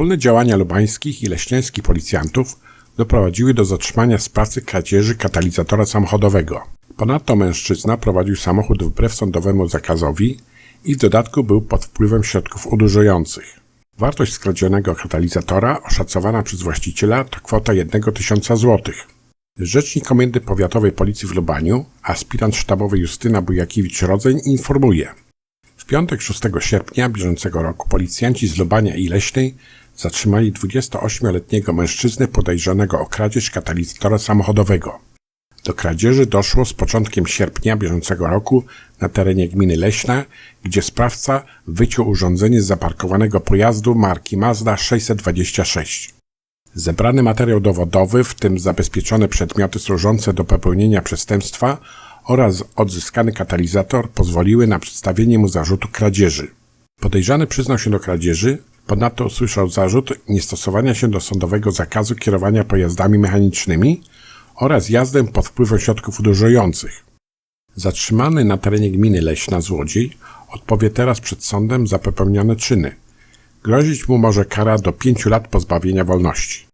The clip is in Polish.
Wspólne działania lubańskich i leśniańskich policjantów doprowadziły do zatrzymania sprawcy kradzieży katalizatora samochodowego. Ponadto mężczyzna prowadził samochód wbrew sądowemu zakazowi i w dodatku był pod wpływem środków odurzających. Wartość skradzionego katalizatora oszacowana przez właściciela to kwota 1 tysiąca złotych. Rzecznik Komendy Powiatowej Policji w Lubaniu, aspirant sztabowy Justyna Bujakiewicz-Rodzeń informuje. W piątek 6 sierpnia bieżącego roku policjanci z Lubania i Leśnej zatrzymali 28-letniego mężczyznę podejrzanego o kradzież katalizatora samochodowego. Do kradzieży doszło z początkiem sierpnia bieżącego roku na terenie gminy Leśna, gdzie sprawca wyciął urządzenie z zaparkowanego pojazdu marki Mazda 626. Zebrany materiał dowodowy, w tym zabezpieczone przedmioty służące do popełnienia przestępstwa oraz odzyskany katalizator pozwoliły na przedstawienie mu zarzutu kradzieży. Podejrzany przyznał się do kradzieży, ponadto usłyszał zarzut niestosowania się do sądowego zakazu kierowania pojazdami mechanicznymi oraz jazdę pod wpływem środków uderzających. Zatrzymany na terenie gminy Leśna złodziej odpowie teraz przed sądem za popełnione czyny. Grozić mu może kara do pięciu lat pozbawienia wolności.